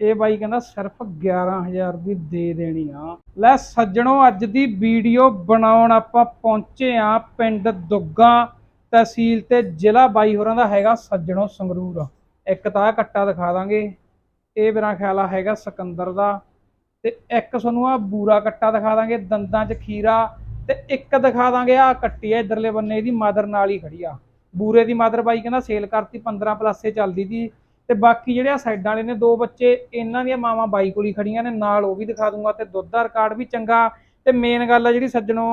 ਇਹ ਬਾਈ ਕਹਿੰਦਾ ਸਿਰਫ 11000 ਦੀ ਦੇ ਦੇਣੀ ਆ। ਲੈ ਸੱਜਣੋ, ਅੱਜ ਦੀ ਵੀਡੀਓ ਬਣਾਉਣ ਆਪਾਂ ਪਹੁੰਚੇ ਆ ਪਿੰਡ ਦੁੱਗਾ ਤਹਿਸੀਲ ਤੇ ਜ਼ਿਲ੍ਹਾ ਬਾਈ ਹੋਰਾਂ ਦਾ ਹੈਗਾ ਸੱਜਣੋ ਸੰਗਰੂਰ। ਇੱਕ ਤਾਂ ਆਹ ਕੱਟਾ ਦਿਖਾ ਦਾਂਗੇ। ਇਹ ਮੇਰਾ ਖਿਆਲ ਆ ਹੈਗਾ ਸਿਕੰਦਰ ਦਾ। ਤੇ ਇੱਕ ਤੁਹਾਨੂੰ ਆ ਬੂਰਾ ਕੱਟਾ ਦਿਖਾ ਦਾਂਗੇ, ਦੰਦਾਂ 'ਚ ਖੀਰਾ। ਤੇ ਇੱਕ ਦਿਖਾ ਦਾਂਗੇ ਆ ਕੱਟੀ ਆ, ਇਧਰਲੇ ਬੰਨੇ ਇਹਦੀ ਮਾਦਰ ਨਾਲ ਹੀ ਖੜੀ ਆ। ਬੂਰੇ ਦੀ ਮਾਦਰ ਬਾਈ ਕਹਿੰਦਾ ਸੇਲ ਕਰਤੀ 15 ਪਲੱਸੇ ਚੱਲਦੀ ਸੀ ਤੇ ਬਾਕੀ ਜਿਹੜੇ ਆ ਸਾਈਡਾਂ ਵਾਲੇ ਨੇ ਦੋ ਬੱਚੇ ਇਹਨਾਂ ਦੀਆਂ ਮਾਵਾਂ ਬਾਈ ਕੋਲ ਹੀ ਖੜੀਆਂ ਨੇ ਨਾਲ ਉਹ ਵੀ ਦਿਖਾ ਦੂੰਗਾ ਤੇ ਦੁੱਧ ਦਾ ਰਿਕਾਰਡ ਵੀ ਚੰਗਾ। ਤੇ ਮੇਨ ਗੱਲ ਆ ਜਿਹੜੀ ਸੱਜਣੋ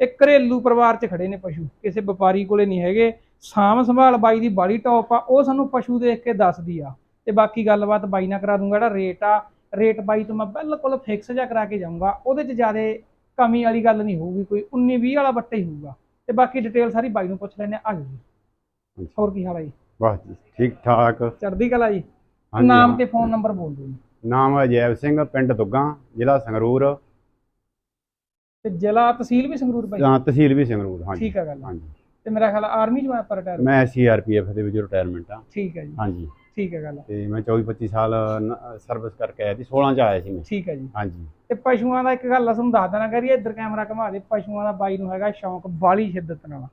ਇਹ ਘਰੇਲੂ ਪਰਿਵਾਰ 'ਚ ਖੜੇ ਨੇ ਪਸ਼ੂ ਕਿਸੇ ਵਪਾਰੀ ਕੋਲੇ ਨਹੀਂ ਹੈਗੇ। ਸਾਂਭ ਸੰਭਾਲ ਬਾਈ ਦੀ ਬਾੜੀ ਟੌਪ ਆ ਉਹ ਸਾਨੂੰ ਪਸ਼ੂ ਦੇਖ ਕੇ ਦੱਸਦੀ ਆ। ਤੇ ਬਾਕੀ ਗੱਲਬਾਤ ਬਾਈ ਨਾਲ ਕਰਾ ਦੂੰਗਾ ਜਿਹੜਾ ਰੇਟ ਆ ਰੇਟ ਬਾਈ ਤੋਂ ਮੈਂ ਬਿਲਕੁਲ ਫਿਕਸ ਜਿਹਾ ਕਰਾ ਕੇ ਜਾਊਂਗਾ। ਉਹਦੇ 'ਚ ਜ਼ਿਆਦਾ ਕਮੀ ਵਾਲੀ ਗੱਲ ਨਹੀਂ ਹੋਊਗੀ ਕੋਈ 19 20 ਵਾਲਾ ਬੱਟਾ ਹੀ ਹੋਊਗਾ। ਤੇ ਬਾਕੀ ਡਿਟੇਲ ਸਾਰੀ ਬਾਈ ਨੂੰ ਪੁੱਛ ਲੈਣੇ ਆ ਜੀ। ਹੋਰ ਕੀ ਹਾਲ ਹੈ ਜੀ? ਬਸ ਠੀਕ ਠਾਕ। ਚੜ੍ਹਦੀ ਕਲਾ ਜੀ। ਹਾਂਜੀ, ਨਾਮ ਹਾਂ। ਤੇ ਫੋਨ ਨੰਬਰ ਬੋਲ ਦਿਓ ਜੀ। ਨਾਮ ਜੈਵ ਸਿੰਘ ਪਿੰਡ ਦੁੱਗਾ ਜ਼ਿਲ੍ਹਾ ਸੰਗਰੂਰ। ਤੇ ਜ਼ਿਲ੍ਹਾ ਤਹਿਸੀਲ ਵੀ ਸੰਗਰੂਰ ਭਾਈ? ਹਾਂ ਤਹਿਸੀਲ ਵੀ ਸੰਗਰੂਰ ਹਾਂਜੀ। ਠੀਕ ਹੈ ਗੱਲ। ਹਾਂਜੀ। ਤੇ ਮੇਰਾ ਖਿਆਲ ਆਰਮੀ ਮੈਂ ਪਰ ਰਿਟਾਇਰ ਮੈਂ ਸੀਆਰਪੀਐਫ ਦੇ ਵਿੱਚ ਰਿਟਾਇਰਮੈਂਟ ਆ। ਠੀਕ ਹੈ ਜੀ। ਹਾਂਜੀ। ਠੀਕ ਹੈ ਗੱਲ ਤੇ ਮੈਂ 24 25 ਸਾਲ ਸਰਵਿਸ ਕਰਕੇ ਆਇਆ ਸੀ 16 ਚ ਆਇਆ ਸੀ ਮੈਂ। ਠੀਕ ਹੈ ਜੀ। ਹਾਂਜੀ। ਤੇ ਪਸ਼ੂਆਂ ਦਾ ਇੱਕ ਗੱਲ ਤੁਹਾਨੂੰ ਦੱਸ ਦੇਣਾ ਕਰੀਏ ਇੱਧਰ ਕੈਮਰਾ ਘੁਮਾ ਦੇ ਪਸ਼ੂਆਂ ਦਾ ਬਾਈ ਨੂੰ ਹੈਗਾ ਸ਼ੌਂਕ ਬਾਲੀ ਸ਼ਿੱਦਤ ਨਾਲ।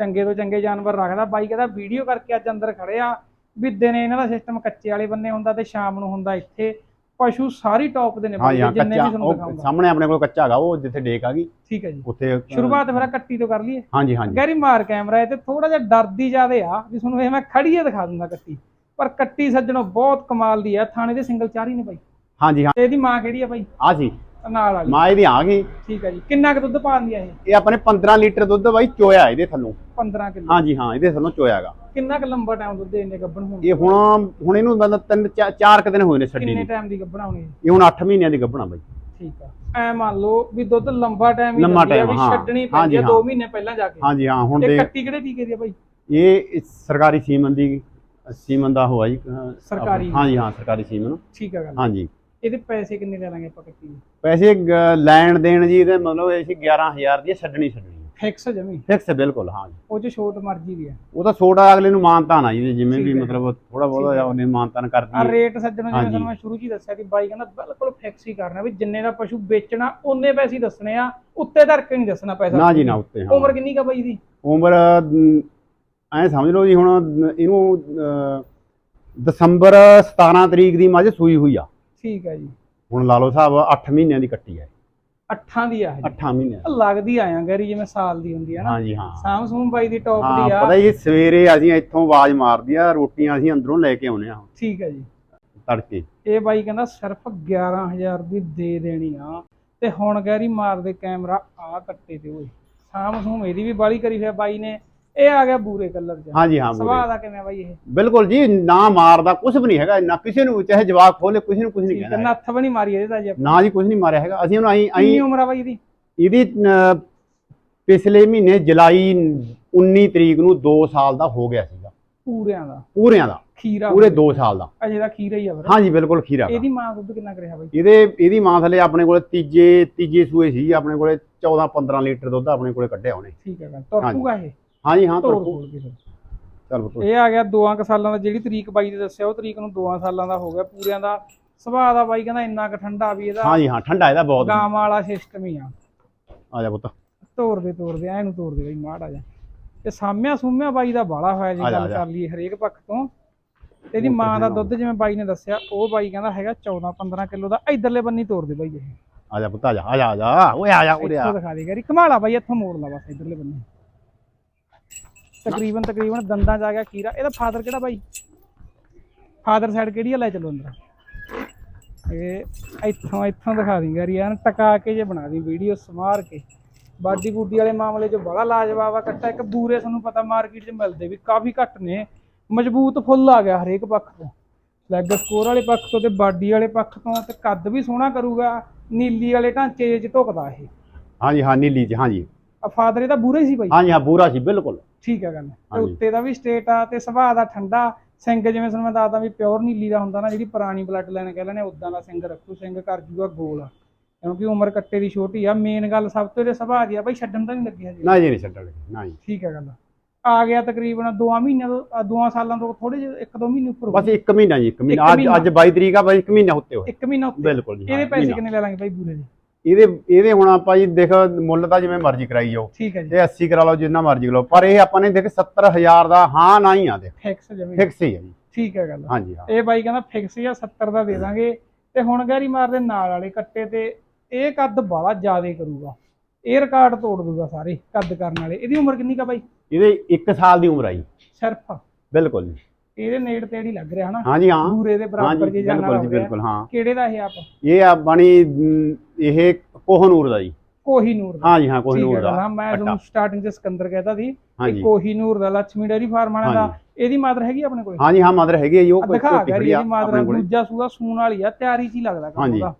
ਚੰਗੇ ਤੋਂ ਚੰਗੇ ਜਾਨਵਰ ਰੱਖਦਾ। ਬਾਈ ਕਹਿੰਦਾ ਵੀਡੀਓ ਕਰਕੇ ਅੱਜ ਅੰਦਰ ਖੜੇ ਆ ਵੀ ਦਿਨੇ ਇਹਨਾਂ ਦਾ ਸਿਸਟਮ ਕੱਚੇ ਵਾਲੇ ਬੰਨੇ ਹੁੰਦਾ ਤੇ ਸ਼ਾਮ ਨੂੰ ਹੁੰਦਾ ਇੱਥੇ। ਪਸ਼ੂ ਸਾਰੀ ਟੌਪ ਦੇ ਨੇ ਜਿੰਨੇ ਵੀ ਤੁਹਾਨੂੰ ਉਹ ਦਿਖਾਉਂਗਾ ਸਾਹਮਣੇ ਆਪਣੇ ਕੋਲ ਕੱਚਾ ਹੈਗਾ ਉਹ ਜਿੱਥੇ ਡੇਕ ਆ ਗਈ ਠੀਕ ਹੈ ਜੀ। ਉੱਥੇ ਸ਼ੁਰੂਆਤ ਫਿਰ ਕੱਟੀ ਤੋਂ ਕਰ ਲਈਏ। ਹਾਂਜੀ ਹਾਂਜੀ ਗੈਰੀ ਮਾਰ ਕੈਮਰਾ ਤੇ ਥੋੜਾ ਜਿਹਾ ਡਰਦੀ ਜਾਦੇ ਆ ਵੀ ਤੁਹਾਨੂੰ ਇਹ ਮੈਂ ਖੜੀਏ ਦਿਖਾ ਦਿੰਦਾ ਕੱਟੀ। ਪਰ ਕੱਟੀ ਸੱਜਣੋ ਬਹੁਤ ਕਮਾਲ ਦੀ ਆ ਥਾਣੇ ਦੇ ਸਿੰਗਲ ਚਾਰ ਹੀ ਨੇ ਬਾਈ। ਹਾਂਜੀ ਹਾਂ। ਤੇ ਇਹਦੀ ਮਾਂ ਕਿਹੜੀ ਆ ਬਾਈ? ਆ ਸੀ ਨਾਲ ਵਾਲੀ ਮਾਂ ਇਹਦੀ ਆ ਗਈ। ਠੀਕ ਹੈ ਜੀ। ਕਿੰਨਾ ਕੁ ਦੁੱਧ ਪਾਉਂਦੀ ਆ ਇਹ? ਇਹ ਆਪਣੇ 15 ਲੀਟਰ ਦੁੱਧ ਬਾਈ ਚੋਇਆ ਇਹਦੇ ਥੱਲੋਂ। 15 ਕਿਲੋ। ਹਾਂਜੀ ਹਾਂ ਇਹਦੇ ਥੱਲੋਂ ਚੋਇਆਗਾ ਕਿੰਨਾ ਕੁ ਲੰਬਾ ਟਾਈਮ ਦੁੱਧ ਦੇ ਗੱਭਣ ਹੋਣ? ਇਹ ਹੁਣ ਹੁਣ ਇਹਨੂੰ ਮਤਲਬ ਤਿੰਨ ਚਾ- ਚਾਰ ਕੁ ਦਿਨ ਹੋਏ ਨੇ ਛੱਡੀ ਕਿੰਨੇ ਨੂੰ। ਟਾਈਮ ਦੀ ਗੱਭਣ ਆਉਣੀ? ਹੈ ਇਹ ਹੁਣ 8 ਮਹੀਨਿਆਂ ਦੀ ਗੱਭਣਾ ਬਾਈ। ਠੀਕ ਆ। ਐ ਮੰਨ ਲਓ ਵੀ ਦੁੱਧ ਲੰਬਾ ਟਾਈਮ ਹੀ ਲੰਬਾ time, ਹਾਂ। ਛੱਡਣੀ ਪੈਂਦੀ ਹਾਂਜੀ, ਆ ਹਾਂ। 2 ਮਹੀਨੇ ਪਹਿਲਾਂ ਜਾ ਕੇ। ਹਾਂਜੀ ਹਾਂ ਹੁਣ ਇਹ ਦੇ ਕੱਟੀ ਕਿਹੜੇ ਟੀਕੇ ਦੀ ਆ ਬਾਈ? ਇਹ ਇਸ ਸਰਕਾਰੀ ਸੀਮਨ ਦੀ ਸੀਮਨ ਦਾ ਹੋਇਆ ਜੀ ਅਹ, ਸਰਕਾਰੀ। ਹਾਂਜੀ ਹਾਂ ਸਰਕਾਰੀ ਸੀਮਨ। ਠੀਕ ਆ ਗੱਲ। ਹਾਂਜੀ। ਇਹਦੇ ਪੈਸੇ ਕਿੰਨੇ ਲੈ ਲਾਂਗੇ ਆਪਾਂ ਕੱਟੀ ਪੈਸੇ ਗ- ਲੈਣ ਦੇਣ ਜੀ ਇਹਦੇ ਮਤਲਬ ਇਹ ਸੀ 11000 ਦੀ ਹੈ, ਛੱਡਣੀ ਛੱਡਣੀ ਫਿਕਸ ਜਮੀ? ਫਿਕਸ ਬਿਲਕੁਲ ਹਾਂ ਜੀ। ਉਹ ਚ ਛੋਟ ਮਰਜ਼ੀ ਦੀ ਆ। ਉਹ ਤਾਂ ਛੋਟਾ ਅਗਲੇ ਨੂੰ ਮਾਨਤਾਨ ਆ ਜੀ ਜਿਵੇਂ ਵੀ ਠੀਕ ਹੈ। ਮਤਲਬ ਥੋੜਾ ਠੀਕ ਬਹੁਤਾ ਹੈ। ਉਹਨੇ ਮਾਨਤਾਨ ਆ ਕਰਦੀ ਹੈ ਰੇਟ ਸੱਜਣੋ ਜਿਵੇਂ ਹਾਂਜੀ। ਤੁਹਾਨੂੰ ਮੈਂ ਸ਼ੁਰੂ ਚ ਹੀ ਦੱਸਿਆ ਕਿ ਬਾਈ ਕਹਿੰਦਾ ਬਿਲਕੁਲ ਫਿਕਸ ਹੀ ਕਰਨਾ ਵੀ ਜਿੰਨੇ ਦਾ ਪਸ਼ੂ ਵੇਚਣਾ ਉਹਨੇ ਪੈਸੇ ਹੀ ਦੱਸਣੇ ਆ ਉੱਤੇ ਧਰ ਕੇ ਨਹੀਂ ਦੱਸਣਾ ਪੈਸਾ। ਨਾ ਜੀ ਨਾ ਉੱਤੇ ਹਾਂ। ਉਮਰ ਕਿੰਨੀ ਕਾ ਬਾਈ ਦੀ ਉਮਰ ਐ ਸਮਝ ਲਓ ਜੀ ਹੁਣ ਇਹਨੂੰ ਦਸੰਬਰ 17 ਤਰੀਕ ਦੀ ਮੱਝ ਸੂਈ ਹੋਈ ਆ। ਠੀਕ ਹੈ ਜੀ। ਹੁਣ ਲਾ ਲਓ ਸਾਹਿਬ 8 ਮਹੀਨਿਆਂ ਦੀ ਕੱਟੀ ਹੈ ਅੱਠਾਂ ਦੀ ਆ ਇਹ 8 ਮਹੀਨਿਆਂ ਦੀ। ਲੱਗਦੀ ਆਇਆ ਗੈਰੀ ਜਿਵੇਂ ਸਾਲ ਦੀ ਹੁੰਦੀ ਹੈ ਨਾ। ਹਾਂਜੀ ਹਾਂ। ਸਾਮ ਸੂਮ ਬਾਈ ਦੀ ਟੌਪ ਹਾਂ ਦੀ ਆ। ਪਤਾ ਜੀ ਸਵੇਰੇ ਅਸੀਂ ਇੱਥੋਂ ਆਵਾਜ਼ ਮਾਰਦੀ ਆ ਰੋਟੀਆਂ ਅਸੀਂ ਅੰਦਰੋਂ ਲੈ ਕੇ ਆਉਨੇ ਆ। ਠੀਕ ਹੈ ਜੀ। ਤੜਕੇ। ਇਹ ਬਾਈ ਕਹਿੰਦਾ ਸਿਰਫ 11000 ਦੀ ਦੇ ਦੇਣੀ ਆ। ਤੇ ਹੁਣ ਗੈਰੀ ਮਾਰਦੇ ਕੈਮਰਾ ਆ ਕੱਟੇ ਤੇ ਓਏ। ਸਾਮ ਸੂਮ ਇਹਦੀ ਵੀ ਬਾਲੀ ਕਰੀ ਫਿਰ ਬਾਈ ਨੇ। ਇਹ ਆ ਗਿਆ ਬੂਰੇ ਕਲਰ ਚ। ਹਾਂਜੀ ਹਾਂ ਬੋਲੇ। ਦਾ ਕਿਵੇਂ ਬਾਈ ਇਹ? ਬਿਲਕੁਲ ਜੀ ਨਾ ਮਾਰਦਾ ਕੁਝ ਵੀ ਨਹੀਂ ਹੈਗਾ ਨਾ ਕਿਸੇ ਨੂੰ ਚਾਹੇ ਜਵਾਬ ਖੋਲੇ ਕਿਸੇ ਨੂੰ ਕੁਝ ਨਹੀਂ ਕਹਿਣਾ ਨੱਥ ਵੀ ਨਹੀਂ ਮਾਰੀ ਇਹਦੇ ਜੀ। ਨਾ ਜੀ ਕੁਝ ਨਹੀਂ ਮਾਰਿਆ ਹੈਗਾ। ਅਸੀਂ ਉਹਨੂੰ ਅਸੀਂ ਕਿੰਨੀ ਅਸੀਂ ਉਮਰ ਆ ਬਾਈ ਇਹਦੀ? ਇਹਦੀ ਪਿਛਲੇ ਮਹੀਨੇ ਜੁਲਾਈ 19 ਤਰੀਕ ਨੂੰ 2 ਸਾਲ ਦਾ ਹੋ ਗਿਆ ਸੀਗਾ। ਪੂਰਿਆਂ ਦਾ। ਪੂਰਿਆਂ ਦਾ। ਖੀਰਾ ਪੂਰੇ 2 ਸਾਲ ਦਾ। ਅਜੇ ਦਾ ਖੀਰਾ ਹੀ ਆ ਫਿਰ। ਹਾਂਜੀ ਬਿਲਕੁਲ ਖੀਰਾ। ਇਹਦੀ ਮਾਂ ਦੁੱਧ ਕਿੰਨਾ ਕਰਿਆ ਬਾਈ? ਇਹਦੇ ਇਹਦੀ ਮਾਂ ਥਲੇ ਆਪਣੇ ਕੋਲੇ ਤੀਜੇ ਤੀਜੇ ਸੂਏ ਸੀ ਆਪਣੇ ਕੋਲੇ 14 15 ਲੀਟਰ ਦੁੱਧ ਆਪਣੇ ਕੋਲੇ ਕੱਢਿਆ ਉਹਨੇ। ਠੀਕ ਹੈ ਤੁਰਪੂਗਾ ਇਹ? ਹਾਂਜੀ ਹਾਂ ਤੋੜ ਖੋਲ ਕੇ ਫਿਰ। ਚੱਲ ਪੁੱਤ। ਇਹ ਆ ਗਿਆ ਦੋਆਂ ਕੁ ਸਾਲਾਂ ਦਾ ਜਿਹੜੀ ਤਰੀਕ ਬਾਈ ਨੇ ਦੱਸਿਆ ਉਹ ਤਰੀਕ ਨੂੰ ਦੋਆਂ ਸਾਲਾਂ ਦਾ ਹੋ ਗਿਆ ਪੂਰਿਆਂ ਦਾ। ਸੁਭਾਅ ਦਾ ਬਾਈ ਕਹਿੰਦਾ ਇੰਨਾ ਕੁ ਠੰਡਾ ਵੀ ਇਹਦਾ ਹਾਂਜੀ ਹਾਂ ਠੰਡਾ ਇਹਦਾ ਬਹੁਤ। ਗਾਂ ਵਾਲਾ ਸਿਸਟਮ ਹੀ ਆ। ਆ ਜਾ ਪੁੱਤ। ਤੋਰਦੇ ਤੋਰਦੇ ਐ ਨੂੰ ਤੋਰਦੇ ਬਾਈ ਮਾੜਾ ਜਾ ਤੇ ਸਾਮਿਆ ਸੂਮਿਆ ਬਾਈ ਦਾ ਬਾਲਾ ਹੋਇਆ ਜੇ ਗੱਲ। ਕਰ ਲਈਏ ਹਰੇਕ ਪੱਖ ਤੋਂ। ਇਹਦੀ ਮਾਂ ਦਾ। ਦੁੱਧ ਜਿਵੇਂ ਬਾਈ ਨੇ ਦੱਸਿਆ ਉਹ ਬਾਈ ਕਹਿੰਦਾ ਹੈਗਾ 14 15 ਕਿਲੋ ਦਾ ਇਧਰਲੇ ਬੰਨੀ ਤੋਰਦੇ ਬਾਈ ਇਹ। ਆ ਜਾ ਪੁੱਤ ਆ ਜਾ ਆ ਜਾ ਆ ਜਾ ਓਏ ਆ ਜਾ ਉਰੇ ਆ। ਇੱਥੋਂ ਦਿਖਾ ਦੇ ਗਰੀ ਕਮਾਲਾ ਬਾਈ ਇੱਥੋਂ ਮੋੜ ਲਾ ਬਸ ਇਧਰਲੇ ਬੰਨੇ। ਤਕਰੀਬਨ ਤਕਰੀਬਨ ਦੰਦਾਂ ਚ ਆ ਗਿਆ ਖੀਰਾ। ਇਹਦਾ ਫਾਦਰ ਕਿਹੜਾ ਬਾਈ? ਫਾਦਰ ਸਾਈਡ ਕਿਹੜੀ ਆ? ਲੈ ਚਲੋ ਅੰਦਰ। ਇਹ ਇੱਥੋਂ ਇੱਥੋਂ ਦਿਖਾ ਦੀ ਗਰੀ ਐਨ ਟਕਾ ਕੇ ਜੇ ਬਣਾ ਦੀ ਵੀਡੀਓ ਸਮਾਰ ਕੇ। ਬਾਡੀ ਬੂਡੀ ਵਾਲੇ ਮਾਮਲੇ 'ਚ ਬੜਾ ਲਾਜਵਾਬ ਆ। ਕੱਟਾ ਇੱਕ ਬੂਰੇ ਤੁਹਾਨੂੰ ਪਤਾ ਮਾਰਕੀਟ 'ਚ ਮਿਲਦੇ ਵੀ ਕਾਫੀ ਘੱਟ ਨੇ। ਮਜ਼ਬੂਤ ਫੁੱਲ ਆ ਗਿਆ ਹਰੇਕ ਪੱਖ ਤੋਂ। ਲੈਗ ਸਕੋਰ ਵਾਲੇ ਪੱਖ ਤੋਂ ਤੇ ਬਾਡੀ ਵਾਲੇ ਪੱਖ ਤੋਂ ਤੇ ਕੱਦ ਵੀ ਸੋਹਣਾ ਕਰੂਗਾ। ਨੀਲੀ ਵਾਲੇ ਢਾਂਚੇ 'ਚ ਢੁਕਦਾ ਇਹ। ਹਾਂਜੀ ਹਾਂ ਨੀਲੀ ਚ ਹਾਂਜੀ। ਫਾਦਰ ਇਹਦਾ ਬੂਰਾ ਹੀ ਸੀ ਬਾਈ ਹਾਂਜੀ ਹਾਂ ਬੂਰਾ ਸੀ ਬਿਲਕੁਲ। ਠੀਕ ਹੈ ਗੱਲ। ਤੇ ਹਾਂਜੀ। ਉੱਤੇ ਦਾ ਵੀ ਸਟੇਟ ਆ ਤੇ ਸੁਭਾਅ ਦਾ ਠੰਡਾ। ਸਿੰਘ ਜਿਵੇਂ ਤੁਹਾਨੂੰ ਮੈਂ ਦੱਸਦਾ ਵੀ ਪਿਓਰ ਨੀਲੀ ਦਾ ਹੁੰਦਾ ਨਾ ਜਿਹੜੀ ਪੁਰਾਣੀ ਬਲੱਡ ਲਾਈਨ ਕਹਿ ਲੈਣੇ ਉਦਾਂ ਦਾ ਸਿੰਘ ਰੱਖੂ ਸਿੰਘ ਕਰ ਜੂਗਾ ਗੋਲ ਕਿਉਂਕਿ ਉਮਰ ਕੱਟੇ ਦੀ ਛੋਟੀ ਆ ਮੇਨ ਗੱਲ ਸਭ ਤੋਂ ਇਹਦੇ ਸੁਭਾਅ ਦੀ ਆ ਬਾਈ ਛੱਡਣ ਤਾਂ ਨਹੀਂ ਲੱਗੀ ਹਜੇ। ਨਾ ਜੀ ਨਹੀਂ ਛੱਡਣ ਨਾ ਜੀ। ਠੀਕ ਹੈ ਗੱਲ। ਆ ਗਿਆ ਤਕਰੀਬਨ 2 ਮਹੀਨਿਆਂ ਤੋਂ 2 ਸਾਲਾਂ ਤੋਂ ਥੋੜੇ ਜਿਹੇ 1-2 ਮਹੀਨੇ ਉੱਪਰ ਬਸ ਇੱਕ ਮਹੀਨਾ ਜੀ ਇੱਕ ਮਹੀਨਾ। ਇੱਕ ਅੱਜ ਮਹੀਨਾ। ਅੱਜ 22 ਤਰੀਕ ਆ ਬਸ ਇੱਕ ਮਹੀਨਾ ਉੱਤੇ ਹੋਇਆ। ਇੱਕ ਮਹੀਨਾ ਉੱਤੇ। ਬਿਲਕੁਲ ਜੀ ਹਾਂ, ਇਹਦੇ ਪੈਸੇ ਮਹੀਨਾ। ਕਿੰਨੇ ਲੈ ਲਾਂਗੇ ਭਾਈ ਪੂਰੇ ਦੇ? ਇਹਦੇ ਇਹਦੇ ਹੁਣ ਆਪਾਂ ਜੀ ਦੇਖ ਮੁੱਲ ਤਾਂ ਜਿਵੇਂ ਮਰਜ਼ੀ ਕਰਾਈ ਜਾਓ। ਠੀਕ ਹੈ ਜੀ। ਇਹ 80 ਕਰਾ ਲਓ ਜਿੰਨਾ ਮਰਜ਼ੀ ਕਰਾ ਲਓ ਪਰ ਇਹ ਆਪਾਂ ਨੇ ਦੇਖ 70000 ਦਾ ਹਾਂ ਨਾ ਹੀ ਆ ਦੇਖ। ਫਿਕਸ ਜਮੀ ਫਿਕਸ ਹੀ ਹੈ ਜੀ। ਠੀਕ ਹੈ ਗੱਲ। ਹਾਂਜੀ ਹਾਂ। ਇਹ ਬਾਈ ਕਹਿੰਦਾ ਫਿਕਸ ਹੀ ਆ 70 ਦਾ ਦੇ ਦਾਂਗੇ। ਤੇ ਹੁਣ ਗੈਰੀ ਮਾਰਦੇ ਨਾਲ ਵਾਲੇ ਕੱਟੇ ਤੇ ਇਹ ਕੱਦ ਬਾਲਾ ਜ਼ਿਆਦੇ ਕਰੂਗਾ। ਇਹ ਰਿਕਾਰਡ ਤੋੜ ਦੂਗਾ ਸਾਰੇ ਕੱਦ ਕਰਨ ਵਾਲੇ। ਇਹਦੀ ਉਮਰ ਕਿੰਨੀ ਕਾ ਬਾਈ? ਇਹਦੇ 1 ਸਾਲ ਦੀ ਉਮਰ ਆ ਜੀ। ਸਿਰਫ। ਬਿਲਕੂਲ ਜੀ। ਇਹਦੇ ਨੇੜ ਤੇੜ ਹੀ ਲੱਗ ਰਿਹਾ ਹਨਾ? ਹਾਂਜੀ ਹਾਂ। ਪੂਰੇ ਦੇ ਬਰਾਬਰ ਜੇ ਜਾਣਾ ਬਿਲਕੁਲ ਜੀ ਬਿਲਕੁਲ ਹਾਂ। ਕਿਹੜੇ ਦਾ ਇਹ ਆਪ? ਇਹ ਆ ਬਣੀ ਇਹ ਕੋਹਨੂਰ ਦਾ ਜੀ। ਕੋਹੀਨੂਰ ਦਾ। ਹਾਂਜੀ ਹਾਂ ਕੋਹਨੂਰ ਦਾ। ਹਾਂ ਮੈਂ ਤੁਹਾਨੂੰ ਸਟਾਰਟਿੰਗ 'ਚ ਸਿਕੰਦਰ ਕਹਿਤਾ ਸੀ ਕਿ ਕੋਹੀਨੂਰ ਦਾ ਲక్ష్ਮੀ ਡੇਰੀ ਫਾਰਮ ਵਾਲਿਆਂ ਦਾ। ਇਹਦੀ ਮਾਦਰ ਹੈਗੀ ਆਪਣੇ ਕੋਲ? ਹਾਂਜੀ ਹਾਂ ਮਦਰ ਹੈਗੀ ਹੈ ਜੀ ਉਹ ਕੋਈ ਦਿਖਾ ਆ ਇਹਦੀ ਮਾਦਰ ਦੂਜਾ ਸੂਆ ਸੂਣ ਵਾਲੀ ਆ ਤਿਆਰੀ 'ਚ ਹੀ ਲੱਗਦਾ ਕੰਮ। ਉਹਦਾ।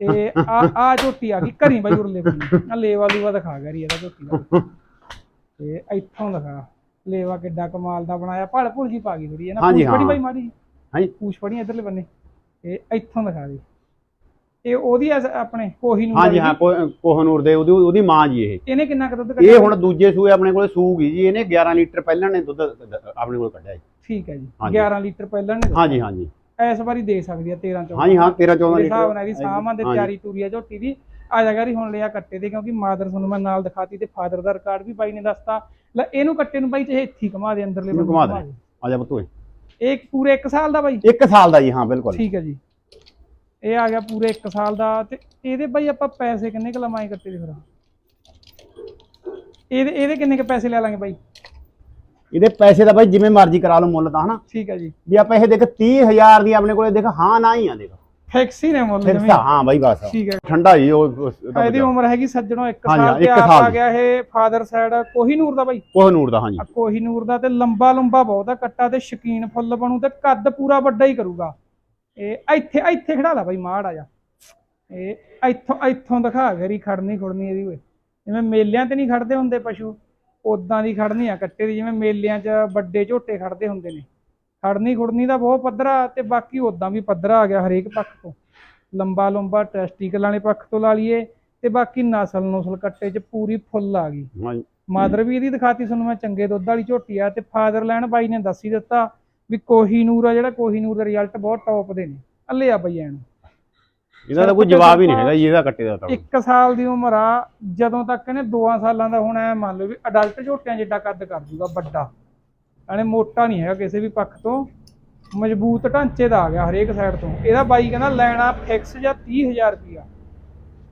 ਤੇ ਆ ਆ ਝੋਟੀ ਆ ਗਈ ਘਰੀ ਬਾਈ ਉਰਲੇ ਆ ਲੇਵਾ ਲੂਵਾ ਦਿਖਾ ਗਿਆ ਇਹਦਾ ਝੋਟੀ ਦਾ। ਤੇ ਇੱਥੋਂ ਦਿਖਾ। ਲੇਵਾ ਕਿੱਡਾ ਕਮਾਲ ਦਾ ਬਣਾਇਆ ਭਲ ਭੁਲ ਜੀ ਪਾ ਗਈ ਥੋੜੀ ਹੈ ਨਾ ਹਾਂਜੀ, ਪੂਛ ਫੜੀ ਹਾਂ। ਬਾਈ ਮਾਰੀ ਹਾਂਜੀ। ਪੂਛ ਫੜੀ ਇਧਰਲੇ ਬੰਨੇ। ਇਹ ਇੱਥੋਂ ਦਿਖਾ ਦੇ। ਇਹ ਉਹਦੀ ਆ ਆਪਣੇ ਕੋਹੀ ਨੂੰ ਹਾਂਜੀ ਹਾਂ ਕੋ- ਕੋਹਨੂਰ ਦੇ ਉਹਦੀ ਉਹਦੀ ਮਾਂ ਜੀ ਇਹ। ਇਹਨੇ ਕਿੰਨਾ ਕੁ ਦੁੱਧ ਇਹ ਹੁਣ ਦੂਜੇ ਸੂਏ ਆਪਣੇ ਕੋਲੇ ਸੂਗੀ ਜੀ ਇਹਨੇ 11 ਲੀਟਰ ਪਹਿਲਾਂ ਨੇ ਦੁੱਧ ਆਪਣੇ ਕੋਲ ਕੱਢਿਆ ਜੀ। ਠੀਕ ਹੈ ਜੀ ਹਾਂਜੀ। 11 ਲੀਟਰ ਪਹਿਲਾਂ ਨੇ ਹਾਂਜੀ ਹਾਂਜੀ। ਇਸ ਵਾਰੀ ਦੇ ਸਕਦੀ ਆ 13 14 ਹਾਂਜੀ ਹਾਂ 13 14 ਮੇਰੇ ਹਿਸਾਬ ਲੀਟਰ ਨਾਲ ਇਹਦੀ ਸਾਹਮਣੇ ਦੇ ਹਾਂਜੀ। ਤਿਆਰੀ ਤੂਰੀ ਆ ਝੋਟੀ ਦੀ। ਆ ਜਾ ਗਰੀ ਹੁਣ ਲਿਆ ਕੱਟੇ ਦੇ ਕਿਉਂਕਿ ਮਾਦਰ ਤੁਹਾਨੂੰ ਮੈਂ ਨਾਲ ਦਿਖਾਤੀ ਤੇ ਫਾਦਰ ਦਾ ਰਿਕਾਰਡ ਵੀ ਬਾਈ ਨੇ ਦੱਸਤਾ। ਲੈ ਇਹਨੂੰ ਕੱਟੇ ਨੂੰ ਬਾਈ ਚਾਹੇ ਇੱਥੇ ਘੁਮਾ ਦੇ ਅੰਦਰਲੇ ਇਹਨੂੰ ਘੁਮਾ ਦੇ। ਆ ਜਾ ਪੁੱਤੂ ਇਹ ਪੂਰੇ 1 ਸਾਲ ਦਾ ਬਾਈ? ਇੱਕ ਸਾਲ ਦਾ ਜੀ ਹਾਂ ਬਿਲਕੁਲ। ਠੀਕ ਹੈ ਜੀ। ਇਹ ਆ ਗਿਆ ਪੂਰੇ 1 ਸਾਲ ਦਾ ਤੇ ਇਹਦੇ ਬਾਈ ਆਪਾਂ ਪੈਸੇ ਕਿੰਨੇ ਕੁ ਲਵਾਂਗੇ ਕੱਟੇ ਦੇ ਫਿਰ? ਇਹਦੇ ਇਹਦੇ ਕਿੰਨੇ ਕੁ ਪੈਸੇ ਲੈ ਲਾਂਗੇ ਬਾਈ? ਇਹਦੇ ਪੈਸੇ ਦਾ ਬਾਈ ਜਿਵੇਂ ਮਰਜ਼ੀ ਕਰਾ ਲਓ ਮੁੱਲ ਤਾਂ ਹਨਾ? ਠੀਕ ਹੈ ਜੀ। ਵੀ ਆਪਾਂ ਇਹ ਦੇਖ 30000 ਦੀ ਆਪਣੇ ਕੋਲੇ ਦੇਖ ਹਾਂ ਨਾ ਹੀ ਆ ਦੇਖ। ਫਿਕਸ ਹੀ ਨੇ ਮੁੱਲ ਫਿਰ ਜਮੀ ਹਾਂ ਬਾਈ ਬਸ। ਠੀਕ ਹੈ। ਠੰਡਾ ਜੀ ਉਹ ਉਸ- ਉਹਦਾ ਇਹਦੀ ਉਮਰ ਹੈਗੀ ਸੱਜਣੋ 1 ਹਾਂਜੀ, ਸਾਲ ਹਾਂ, ਤੇ ਇੱਕ ਆਪ ਸਾਲ ਆ। ਗਿਆ ਇਹ ਫਾਦਰ ਸਾਈਡ ਕੋਹੀਨੂਰ ਦਾ ਬਾਈ? ਕੋਹਨੂਰ ਦਾ ਹਾਂਜੀ। ਆ ਕੋਹੀਨੂਰ ਦਾ ਤੇ ਲੰਬਾ ਲੰਬਾ ਬਹੁਤ ਆ ਕੱਟਾ ਤੇ ਸ਼ਕੀਨ ਫੁੱਲ ਬਣੂ ਤੇ ਕੱਦ ਪੂਰਾ ਵੱਡਾ ਹੀ ਕਰੂਗਾ। ਇਹ ਇੱਥੇ ਇੱਥੇ ਖੜਾ ਲਾ ਬਾਈ ਮਾੜ ਆ ਜਾ ਇਹ ਇੱਥੋਂ ਇੱਥੋਂ ਦਿਖਾ ਗਰੀ ਖੜਨੀ ਖੁੜਨੀ ਇਹਦੀ ਓਏ। ਜਿਵੇਂ ਮੇਲਿਆਂ ਤੇ ਨਹੀਂ ਖੜਦੇ ਹੁੰਦੇ ਪਸ਼ੂ ਉਦਾਂ ਦੀ ਖੜਨੀ ਆ ਕੱਟੇ ਦੀ ਜਿਵੇਂ ਮੇਲਿਆਂ 'ਚ ਵੱਡੇ ਝੋਟੇ ਖੜਦੇ ਹੁੰਦੇ ਨੇ। ਖੜਨੀ ਖੁੜਨੀ ਦਾ ਬਹੁਤ ਪੱਧਰਾ ਤੇ ਬਾਕੀ ਉਦਾਂ ਵੀ ਪੱਧਰਾ ਆ ਗਿਆ ਹਰੇਕ ਪੱਖ ਤੋਂ। ਲੰਬਾ ਲੰਬਾ ਟੈਸਟੀਕਲ ਵਾਲੇ ਪੱਖ ਤੋਂ ਲਾ ਲਈਏ ਤੇ ਬਾਕੀ ਨਸਲ ਨੁਸਲ ਕੱਟੇ 'ਚ ਪੂਰੀ ਫੁੱਲ ਆ ਗਈ। ਹਾਂਜੀ। ਮਾਦਰ ਵੀ ਇਹਦੀ ਦਿਖਾਤੀ ਤੁਹਾਨੂੰ ਮੈਂ ਚੰਗੇ ਦੁੱਧ ਵਾਲੀ ਝੋਟੀ ਆ ਤੇ ਫਾਦਰਲੈਂਡ ਬਾਈ ਨੇ ਦੱਸੀ ਦਿੱਤਾ ਵੀ ਕੋਹੀਨੂਰ ਆ ਜਿਹੜਾ ਕੋਹੀਨੂਰ ਦਾ ਰਿਜ਼ਲਟ ਬਹੁਤ ਟੌਪ ਦੇ ਨੇ। ਅੱਲੇ ਆ ਬਈ ਐਨ। ਇਹਦਾ ਤਾਂ ਕੋਈ ਜਵਾਬ ਹੀ ਨਹੀਂ ਹੈਗਾ ਇਹਦਾ ਕੱਟੇ ਦਾ ਤਾਂ। ਇੱਕ ਸਾਲ ਦੀ ਉਮਰ ਆ ਜਦੋਂ ਤੱਕ ਇਹਨੇ 2 ਸਾਲਾਂ ਦਾ ਹੋਣਾ ਐ ਮੰਨ ਲਓ ਵੀ ਅਡਲਟ ਝੋਟਿਆਂ ਜਿੱਡਾ ਕੱਦ ਕਰ ਦੂਗਾ ਵੱਡਾ। ਯਾਨੀ ਮੋਟਾ ਨਹੀਂ ਹੈਗਾ ਕਿਸੇ ਵੀ ਪੱਖ ਤੋਂ। ਮਜ਼ਬੂਤ ਢਾਂਚੇ ਦਾ ਆ ਗਿਆ ਹਰੇਕ ਸਾਈਡ ਤੋਂ। ਇਹਦਾ ਬਾਈ ਕਹਿੰਦਾ ਲੈਣਾ ਫਿਕਸ ਜਾਂ 30000 ਰੁਪਿਆ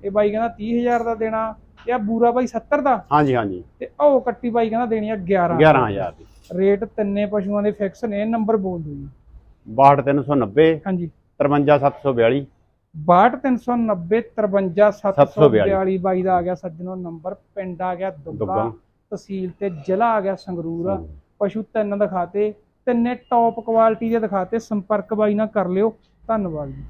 ਇਹ ਬਾਈ ਕਹਿੰਦਾ 30000 ਦਾ ਦੇਣਾ ਜਾਂ ਬੂਰਾ ਬਾਈ 70 ਦਾ। ਹਾਂਜੀ ਹਾਂਜੀ। ਤੇ ਉਹ ਕੱਟੀ ਬਾਈ ਕਹਿੰਦਾ ਦੇਣੀ ਆ 11 11000 ਦੀ। ਰੇਟ ਤਿੰਨੇ ਪਸ਼ੂਆਂ ਦੇ ਫਿਕਸ ਨੇ ਨੰਬਰ ਬੋਲ ਦਿਓ ਜੀ। 62390 ਹਾਂਜੀ। 53742 62390 53742 ਬਾਈ ਦਾ ਆ ਗਿਆ ਸੱਜਣੋ ਨੰਬਰ ਪਿੰਡ ਆ ਗਿਆ ਦੁੱਗਾ। ਤਹਿਸੀਲ ਤੇ ਜ਼ਿਲ੍ਹਾ ਆ ਗਿਆ ਸੰਗਰੂਰ। ਪਸ਼ੂ ਤਿੰਨ ਦਿਖਾਤੇ, ਤਿੰਨੇ ਟੌਪ ਕੁਆਲਿਟੀ ਦੇ ਦਿਖਾਤੇ, ਸੰਪਰਕ ਬਾਈ ਨਾਲ ਕਰ ਲਿਓ। ਧੰਨਵਾਦ ਜੀ।